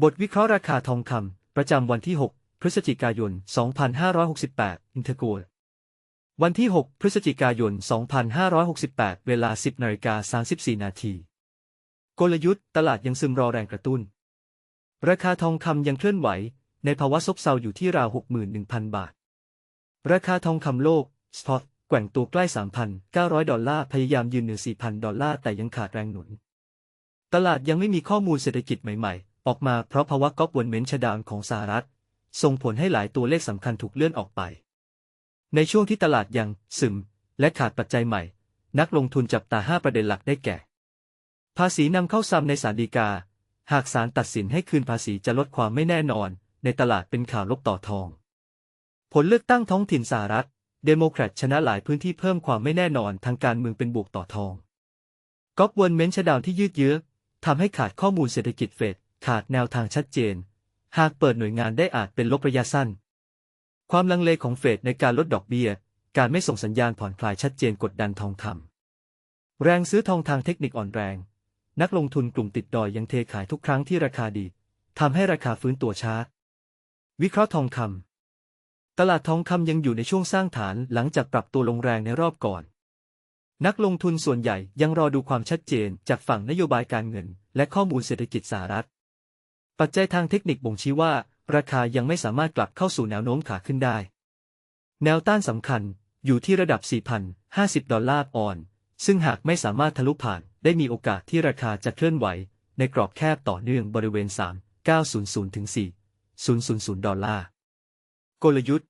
บทวิเคราะห์ราคาทองคำประจำวันที่ 6 พฤศจิกายน 2568 อินเทอร์โกลวันที่ 6 พฤศจิกายน 2568 เวลา 10นาฬิกา34 นาที กลยุทธ์ตลาดยังซึมรอแรงกระตุ้น ราคาทองคำยังเคลื่อนไหว ในภาวะซบเซาอยู่ที่ราว 61,000 บาท ราคาทองคำโลกสปอตแกว่งตัวใกล้ 3,900 ดอลลาร์ พยายามยืนเหนือ4,000 ดอลลาร์ แต่ยังขาดแรงหนุน ตลาดยังไม่มีข้อมูลเศรษฐกิจใหม่ๆ ออกมาเพราะภาวะก๊อปวนเมนชดาวน์ของสหรัฐ ส่งผลให้หลายตัวเลขสำคัญถูกเลื่อนออกไป ในช่วงที่ตลาดยังซึม และขาดปัจจัยใหม่ นักลงทุนจับตา 5 ประเด็นหลักได้แก่ ภาษีนำเข้าซ้ำในศาลฎีกา หากศาลตัดสินให้คืนภาษีจะลดความไม่แน่นอน ในตลาดเป็นข่าวลบต่อทอง ผลเลือกตั้งท้องถิ่นสหรัฐ เดโมแครตชนะหลายพื้นที่เพิ่มความไม่แน่นอนทางการเมืองเป็นบวกต่อทองก๊อปวนเมนชดาวที่ยืดเยื้อทำให้ขาดข้อมูลเศรษฐกิจเฟด ขาดแนวทางชัดเจน หากเปิดหน่วยงานได้อาจเป็นลบระยะสั้น ความลังเลของเฟดในการลดดอกเบี้ย การไม่ส่งสัญญาณผ่อนคลายชัดเจนกดดันทองคำแรงซื้อทองทางเทคนิคอ่อนแรง นักลงทุนกลุ่มติดดอยยังเทขายทุกครั้งที่ราคาดีทำให้ราคาฟื้นตัวช้า วิเคราะห์ทองคำตลาดทองคำยังอยู่ในช่วงสร้างฐานหลังจากปรับตัวลงแรงในรอบก่อนนักลงทุนส่วนใหญ่ยังรอดูความชัดเจนจากฝั่งนโยบายการเงิน และข้อมูลเศรษฐกิจสหรัฐ ปัจจัยทางเทคนิคบ่งชี้ว่า ราคายังไม่สามารถกลับเข้าสู่แนวโน้มขาขึ้นได้ แนวต้านสำคัญอยู่ที่ระดับ 4,050 ดอลลาร์ออน ซึ่งหากไม่สามารถทะลุผ่าน ได้มีโอกาสที่ราคาจะเคลื่อนไหว ในกรอบแคบต่อเนื่องบริเวณ 3,900ถึง4,000 ดอลลาร์ กลยุทธ์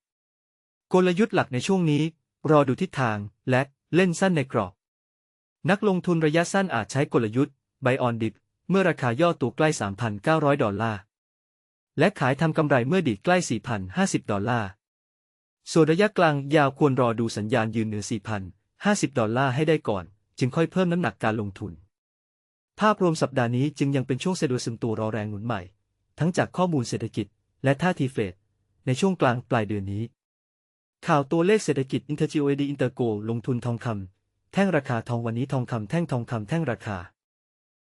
กลยุทธ์หลักในช่วงนี้ รอดูทิศทางและเล่นสั้นในกรอบ นักลงทุนระยะสั้นอาจใช้กลยุทธ์ Buy on dip เมื่อราคาย่อตัวใกล้ 3,900 ดอลลาร์ และขายทำกำไรเมื่อดีดใกล้ 4,050 ดอลลาร์ ส่วนระยะกลางยาวควรรอดูสัญญาณยืนเหนือ 4,050 ดอลลาร์ให้ได้ก่อน จึงค่อยเพิ่มน้ำหนักการลงทุน ภาพรวมสัปดาห์นี้จึงยังเป็นช่วงเซดูซึมตัวรอแรงหนุนใหม่ ทั้งจากข้อมูลเศรษฐกิจ และท่าทีเฟดในช่วงกลางปลายเดือนนี้ ข่าวตัวเลขเศรษฐกิจ Intergold Intergo ลงทุนทองคำแท่งราคาทองวันนี้ทองคำแท่งทองคำแท่งราคา